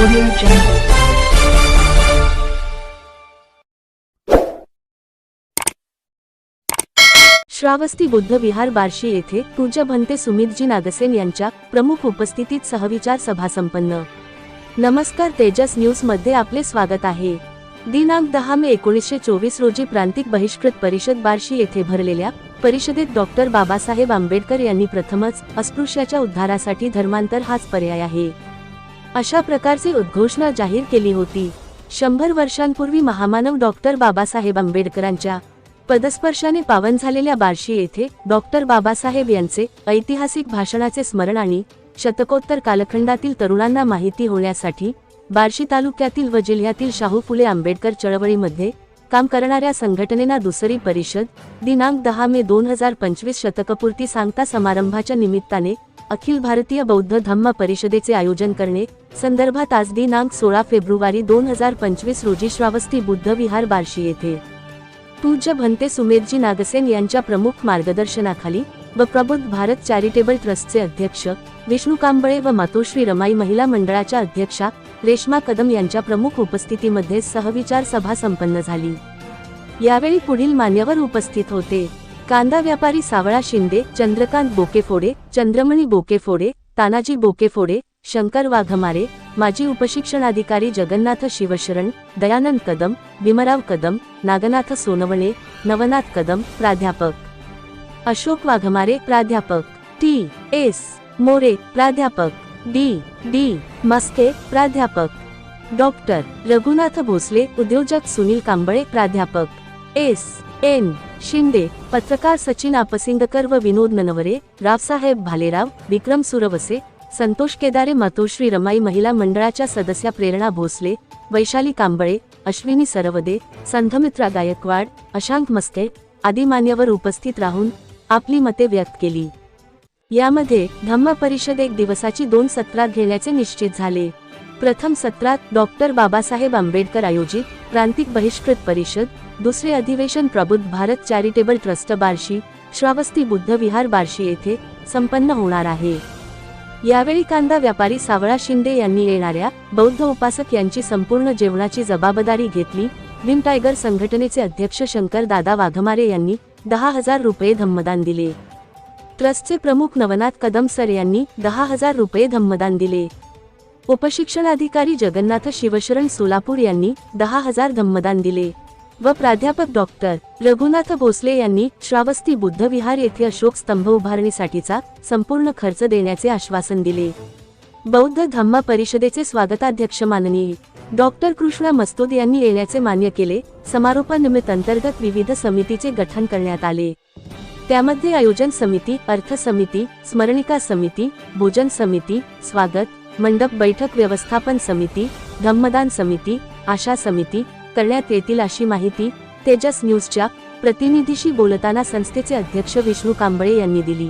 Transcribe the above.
Audio Jungle. Shravasti Buddha Vihar Barshi येथे पूज्य भंते सुमितजी नागसेन यांच्या प्रमुख उपस्थितीत सहविचार सभा संपन्न. नमस्कार तेजस न्यूजमध्ये आपले स्वागत आहे. दिनांक दहा मे एकोणीसशे चोवीस रोजी प्रांतिक बहिष्कृत परिषद बार्शी येथे भरलेल्या परिषदेत डॉक्टर बाबासाहेब आंबेडकर यांनी प्रथमच अस्पृश्याच्या उद्धारासाठी धर्मांतर हाच पर्याय आहे. अशा प्रकारची उद्घोषणा जाहीर केली होती. शंभर वर्षांपूर्वी महामानव डॉक्टर बाबासाहेब आंबेडकरांच्या पदस्पर्शाने पावन झालेल्या बार्शी येथे डॉक्टर बाबासाहेब यांचे ऐतिहासिक भाषणाचे स्मरण आणि शतकोत्तर कालखंडातील तरुणांना माहिती होण्यासाठी बार्शी तालुक्यातील व जिल्ह्यातील शाहू फुले आंबेडकर चळवळीमध्ये काम करणाऱ्या संघटनेना दुसरी परिषद दिनांक दहा मे दोन हजार पंचवीस शतकपूर्ती सांगता समारंभाच्या निमित्ताने अखिल भारतीय बौद्ध धम्म परिषदेचे आयोजन करणे. संदर्भात आज दिनांक सोळा फेब्रुवारी दोन हजार पंचवीस रोजी श्रावस्ती बुद्ध विहार बार्शी येथे. पूज्य भंते सुमेरजी नागसेन यांच्या प्रमुख मार्गदर्शनाखाली व प्रबुद्ध भारत चॅरिटेबल ट्रस्टचे अध्यक्ष विष्णू कांबळे व मातोश्री रमाई महिला मंडळाच्या अध्यक्षा रेश्मा कदम यांच्या प्रमुख उपस्थितीमध्ये सहविचार सभा संपन्न झाली. यावेळी पुढील मान्यवर उपस्थित होते. कांदा व्यापारी सावळा शिंदे चंद्रकांत बोकेफोडे चंद्रमणी बोकेफोडे तानाजी बोकेफोडे शंकर वाघमारे माजी उपशिक्षणाधिकारी जगन्नाथ शिवशरण दयानंद कदम भीमराव कदम नागनाथ सोनवणे नवनाथ कदम प्राध्यापक. अशोक वाघमारे प्राध्यापक. टी. एस. मोरे प्राध्यापक. डी. डी. मस्के प्राध्यापक. डॉक्टर रघुनाथ भोसले उद्योजक सुनील कांबळे प्राध्यापक. एस. एन. शिंदे पत्रकार सचिन आपसिंगकर व विनोद ननवरे रावसाहेब भालेराव विक्रम सुरवसे संतोष केदारे मातोश्री रमाई महिला मंडळाच्या सदस्या प्रेरणा भोसले वैशाली कांबळे अश्विनी सरवदे संधमित्रा गायकवाड अशांक मस्के आदी मान्यवर उपस्थित राहून आपली मते व्यक्त केली. यामध्ये धम्म परिषद एक दिवसाची दोन सत्रात घेण्याचे निश्चित झाले. प्रथम सत्रात डॉक्टर बाबासाहेब आंबेडकर आयोजित प्रांतिक बहिष्कृत परिषद दुसरे अधिवेशन प्रबुद्ध भारत चॅरिटेबल ट्रस्ट बार्शी श्रावस्ती बुद्ध विहार बार्शी येथे संपन्न होणार आहे. यावेळी कांदा व्यापारी सावळा शिंदे यांनी येणाऱ्या बौद्ध उपासक यांची संपूर्ण जेवणाची जबाबदारी घेतली. विम टायगर संघटनेचे अध्यक्ष शंकर दादा वाघमारे यांनी दहा हजार रुपये धम्मदान दिले. ट्रस्टचे प्रमुख नवनाथ कदम सर यांनी दहा हजार रुपये धम्मदान दिले. उपशिक्षणाधिकारी जगन्नाथ शिवशरण सोलापूर यांनी दहा हजार धम्मदान दिले. व प्राध्यापक डॉक्टर रघुनाथ भोसले यांनी श्रावस्ती बुद्धविहार येथे अशोक स्तंभ उभारणीसाठीचा संपूर्ण खर्च देण्याचे आश्वासन दिले. बौद्ध धम्म परिषदेचे स्वागताध्यक्ष माननीय डॉक्टर कृष्णा मस्तूद यांनी येण्याचे मान्य केले. समारोपानिमित्त अंतर्गत विविध समितीचे गठन करण्यात आले. त्यामध्ये आयोजन समिती अर्थ समिती स्मरणिका समिती भोजन समिती स्वागत मंडप बैठक व्यवस्थापन समिती धम्मदान समिती आशा समिती करण्यात येतील अशी माहिती तेजस न्यूजच्या प्रतिनिधीशी बोलताना संस्थेचे अध्यक्ष विष्णू कांबळे यांनी दिली.